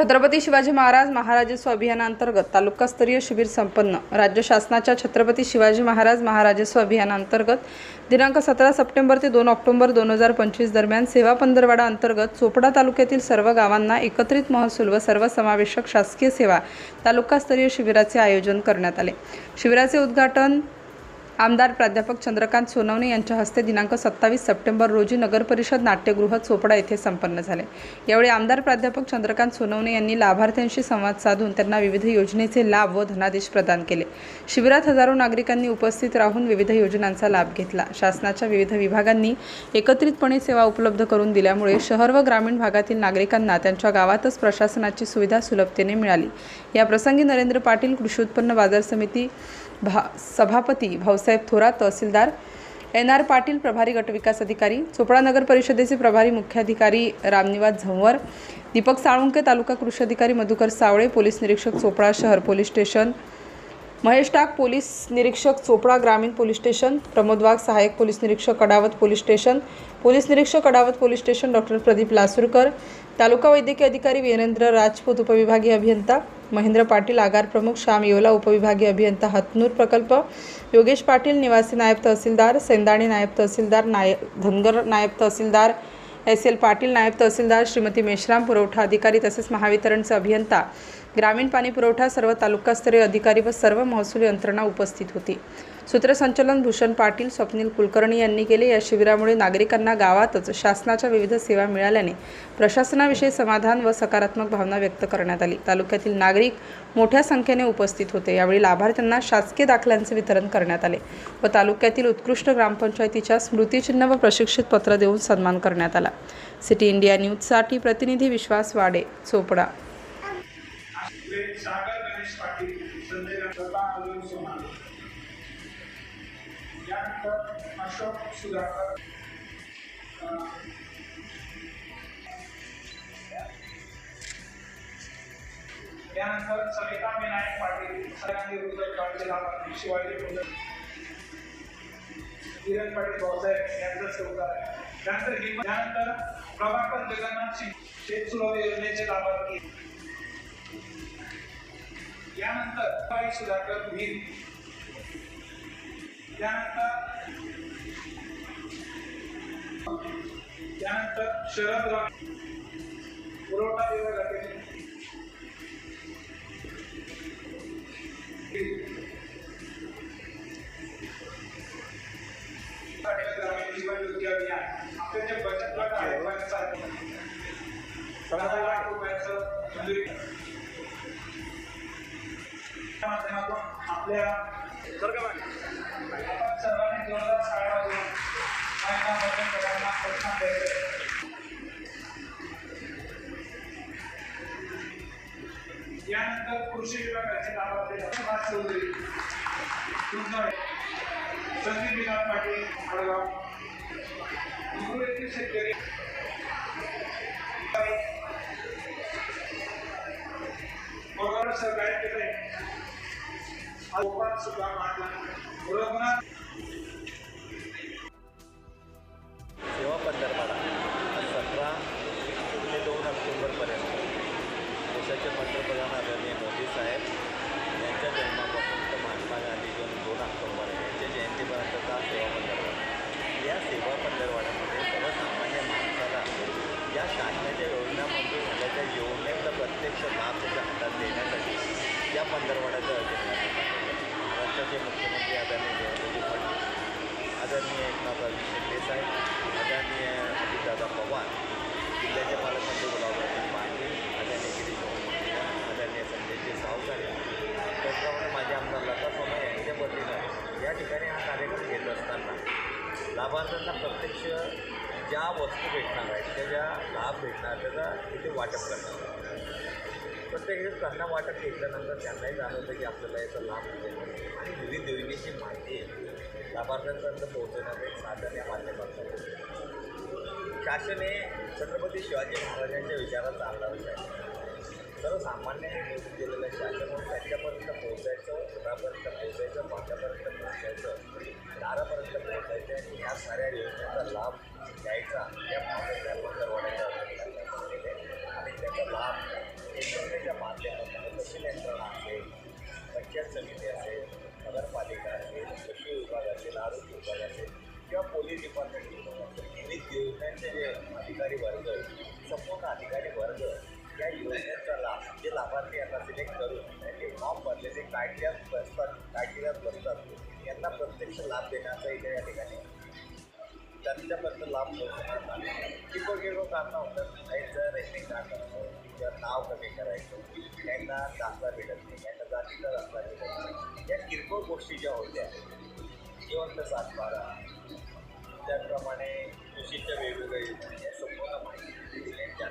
छत्रपती शिवाजी महाराज महाराजस्व अभियानांतर्गत तालुकास्तरीय शिबिर संपन्न. राज्य शासनाच्या छत्रपती शिवाजी महाराज महाराजस्व अभियानांतर्गत दिनांक सतरा सप्टेंबर ते दोन ऑक्टोबर दोन हजार पंचवीस दरम्यान सेवा पंधरवाडा अंतर्गत चोपडा तालुक्यातील सर्व गावांना एकत्रित महसूल व सर्वसमावेशक शासकीय सेवा तालुकास्तरीय शिबिराचे आयोजन करण्यात आले. शिबिराचे उद्घाटन आमदार प्राध्यापक चंद्रकांत सोनवणे यांच्या हस्ते दिनांक सत्तावीस सप्टेंबर रोजी नगरपरिषद नाट्यगृह चोपडा येथे संपन्न झाले. यावेळी आमदार प्राध्यापक चंद्रकांत सोनवणे यांनी लाभार्थ्यांशी संवाद साधून त्यांना विविध योजनेचे लाभ व धनादेश प्रदान केले. शिबिरात हजारो नागरिकांनी उपस्थित राहून विविध योजनांचा लाभ घेतला. शासनाच्या विविध विभागांनी एकत्रितपणे सेवा उपलब्ध करून दिल्यामुळे शहर व ग्रामीण भागातील नागरिकांना त्यांच्या गावातच प्रशासनाची सुविधा सुलभतेने मिळाली. या प्रसंगी नरेंद्र पाटील कृषी उत्पन्न बाजार समिती भा सभापती भाऊसाहेब थोरात तहसीलदार एन आर पाटील प्रभारी गटविकास अधिकारी चोपडा नगर परिषदेचे प्रभारी मुख्याधिकारी रामनिवास झंवर दीपक साळुंके तालुका कृषी अधिकारी मधुकर सावळे पोलीस निरीक्षक चोपडा शहर पोलीस स्टेशन महेश टाक पोलीस निरीक्षक चोपडा ग्रामीण पोलीस स्टेशन प्रमोद वाघ सहाय्यक पोलीस निरीक्षक कडावत पोलीस स्टेशन पोलीस निरीक्षक Kadawat police station doctor Pradeep Lasurkar taluka वैद्यकीय अधिकारी वीरेंद्र राजपूत उपविभागीय अभियंता महेंद्र पाटील आगार प्रमुख श्याम येवला उपविभागीय अभियंता हतनूर प्रकल्प योगेश पाटील निवासी नायब तहसीलदार सेंदाणी नायब तहसीलदार नाय धनगर नायब तहसीलदार एस एल पाटील नायब तहसीलदार श्रीमती मेश्राम पुरवठा अधिकारी तसेच महावितरणचे अभियंता ग्रामीण पाणी पुरवठा सर्व तालुकास्तरीय अधिकारी व सर्व महसूल यंत्रणा उपस्थित होती. सूत्रसंचलन भूषण पाटील स्वप्नील कुलकर्णी यांनी केले या शिबिरामुळे नागरिकांना गावातच शासनाच्या विविध सेवा मिळाल्याने प्रशासनाविषयी समाधान व सकारात्मक भावना व्यक्त करण्यात आली. तालुक्यातील नागरिक मोठ्या संख्येने उपस्थित होते. यावेळी लाभार्थ्यांना शासकीय दाखल्यांचे वितरण करण्यात आले व तालुक्यातील उत्कृष्ट ग्रामपंचायतीच्या स्मृतिचिन्ह व प्रशिक्षित पत्र देऊन सन्मान करण्यात आला. सिटी इंडिया न्यूजसाठी प्रतिनिधी विश्वास वाडे चोपडा. अशोक सुधाकर अं, यानंतर सविता विनायक पाटील सरांनी रुद्र काळजी लाभार्थी शिवाजी रुद्र किरण पाटील भाऊसाहेब यांचा सहकार आहे त्यानंतर ही त्यानंतर प्रभाकर जगन्नाथ सिंग शेत सुरव योजनेचे लाभार्थी. यानंतर बाई सुधाकर भीम. त्यानंतर त्यानंतर शरद पुरवठा विभागातील ग्रामीण जीवन ज्योती अभियान आपले जे बचत गट आहे लाख रुपयाचं मंजुरी माध्यमातून आपल्या कृषी विभागाचे लाभार्थी सुभाष चौधरी कुंजळे संदीप विनाथ पाटील आडगाव मुरुड शेतकरी बरोबर सहकार्य केले सुद्धा मांडला रघुनाथ देशाचे पंतप्रधान आदरणीय मोदी साहेब यांच्या जन्मापासून तर महात्मा गांधी दोन दोन ऑक्टोबर यांच्या जयंतीपर्यंतचा सेवा पंधरवाडा. या सेवा पंधरवाड्यामध्ये सर्वसामान्य माणसाला या शासनाच्या योजना मंजूर झाल्याच्या योजनेचा प्रत्यक्ष लाभ त्याच्या हातात देण्यासाठी या पंधरवाड्याचं आयोजन राज्याचे महाराष्ट्राचे मुख्यमंत्री आदरणीय देवेंद्रजी फडणवीस आदरणीय एकनाथरावजी शिंदे आदरणीय अजितदादा पवार जिल्ह्याचे पालकमंत्री गुलाबराव ज्या वस्तू भेटणार आहेत त्या ज्या लाभ भेटणार त्याचा तिथे वाटप करणार प्रत्येक त्यांना वाटप घेतल्यानंतर त्यांनाही जाणवतं की आपल्याला याचा लाभ मिळेल. आणि विविध योजनेची माहिती लाभार्थ्यांपर्यंत पोहोचवण्याचं एक साधन या माध्यमातून शासन हे छत्रपती शिवाजी महाराजांच्या विचाराचा आधारच आहे. सर्वसामान्यांनी निवडून दिलेलं शासन त्यांच्यापर्यंत पोहोचायचं घरापर्यंत पोहोचायचं माझ्यापर्यंत आपल्या तहसील यंत्रणा असेल पंचायत समिती असेल नगरपालिका असेल कृषी विभाग असेल आरोग्य विभाग असेल किंवा पोलीस डिपार्टमेंट विभाग असेल विविध योजनांचे जे अधिकारी वर्ग संपूर्ण अधिकारी वर्ग या योजनेचा लाभ जे लाभार्थी यांना सिलेक्ट करून त्यांचे फॉर्म भरले ते कायद्यात बसतात कायद्यात बसतात यांना प्रत्यक्ष लाभ देण्याचा इथे या ठिकाणी. त्यांच्याबद्दल लाभ पोहोचणार किंवा किरकोळ किरकोळ कारणं होतात जर रेशनिंग कार्ड असतं त्याच्यावर नाव कमी करायचं यांना दाखला भेटत नाही यांना जातीचा दाखला भेटत नाही. या किरकोळ गोष्टी ज्या होत्या जिवंत सातबारा त्याचप्रमाणे कृषीच्या वेगवेगळ्या योजना या संपूर्ण माहिती त्यांना